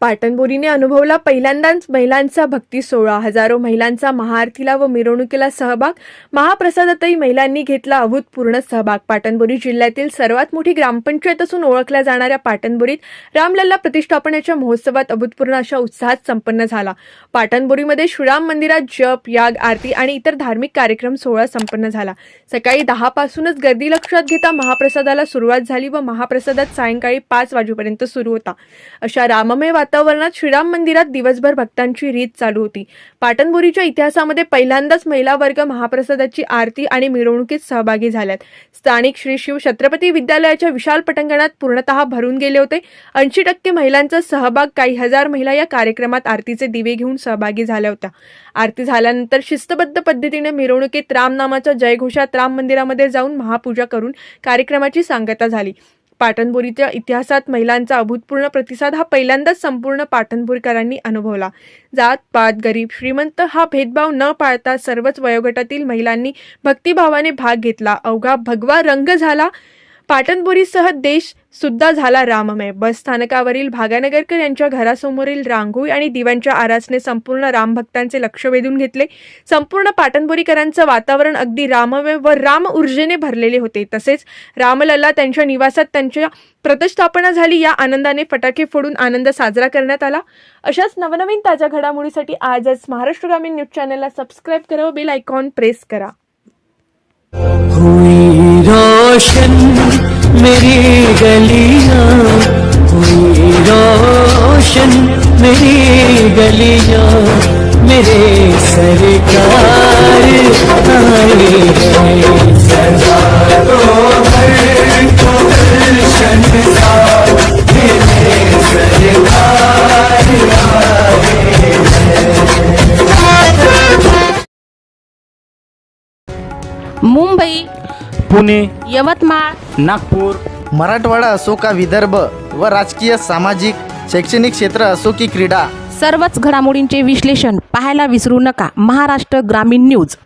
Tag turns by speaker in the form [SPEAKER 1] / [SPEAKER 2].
[SPEAKER 1] पाटणबोरीने अनुभवला पहिल्यांदाच महिलांचा भक्ती सोहळा. हजारो महिलांचा महाआरतीला व मिरवणुकीला सहभाग. महाप्रसादातही महिलांनी घेतला अभूतपूर्ण सहभाग. पाटणबोरी जिल्ह्यातील सर्वात मोठी ग्रामपंचायत असून ओळखल्या जाणाऱ्या पाटणबोरीत रामलल्ला प्रतिष्ठापनेच्या महोत्सवात अभूतपूर्ण अशा उत्साहात संपन्न झाला. पाटणबोरीमध्ये श्रीराम मंदिरात जप याग आरती आणि इतर धार्मिक कार्यक्रम सोहळा संपन्न झाला. सकाळी दहा पासूनच गर्दी लक्षात घेता महाप्रसादाला सुरुवात झाली व महाप्रसादात सायंकाळी पाच वाजेपर्यंत सुरू होता. अशा राममय वातावरणात श्रीराम मंदिरात दिवसभर भक्तांची रीत चालू होती. पाटणबोरीच्या इतिहासामध्ये पहिल्यांदाच महिला वर्ग महाप्रसादाची आरती आणि मिरवणुकीत सहभागी झाल्यात. स्थानिक श्री शिव छत्रपती विद्यालयाच्या विशाल पटांगणात पूर्णतः भरून गेले होते. ऐंशी टक्के महिलांचा सहभाग काही हजार महिला या कार्यक्रमात आरतीचे दिवे घेऊन सहभागी झाल्या होत्या. आरती झाल्यानंतर शिस्तबद्ध पद्धतीने मिरवणुकीत रामनामाच्या जयघोषात राम मंदिरामध्ये जाऊन महापूजा करून कार्यक्रमाची सांगता झाली. पाटणबोरीच्या इतिहासात महिलांचा अभूतपूर्ण प्रतिसाद हा पहिल्यांदाच संपूर्ण पाटणबोरीकरांनी अनुभवला. जात पात गरीब श्रीमंत हा भेदभाव न पाळता सर्वच वयोगटातील महिलांनी भक्तिभावाने भाग घेतला. अवघा भगवा रंग झाला. पाटणबोरीसह देश सुद्धा झाला राममय. बस स्थानकावरील भागानगरकर यांच्या घरासमोरील रांगोळी आणि दिव्यांच्या आरासने संपूर्ण रामभक्तांचे लक्ष वेधून घेतले. संपूर्ण पाटणबोरीकरांचं वातावरण अगदी राममय व राम ऊर्जेने भरलेले होते. तसेच रामलल्ला त्यांच्या निवासात त्यांच्या प्रतिष्ठापना झाली. या आनंदाने फटाके फोडून आनंद साजरा करण्यात आला. अशाच नवनवीन ताज्या घडामोडीसाठी आजच महाराष्ट्र ग्रामीण न्यूज चॅनलला सबस्क्राईब करा व बेल आयकॉन प्रेस करा.
[SPEAKER 2] रोशन मेरी गलियां हुई रोशन मेरी गलियां मेरे सरकार आए हैं।
[SPEAKER 3] मुंबई
[SPEAKER 4] पुणे
[SPEAKER 3] यवतमाळ
[SPEAKER 4] नागपूर
[SPEAKER 5] मराठवाडा असो का विदर्भ व राजकीय सामाजिक शैक्षणिक क्षेत्र असो की क्रीडा.
[SPEAKER 3] सर्वच घडामोडींचे विश्लेषण पाहायला विसरू नका. महाराष्ट्र ग्रामीण न्यूज.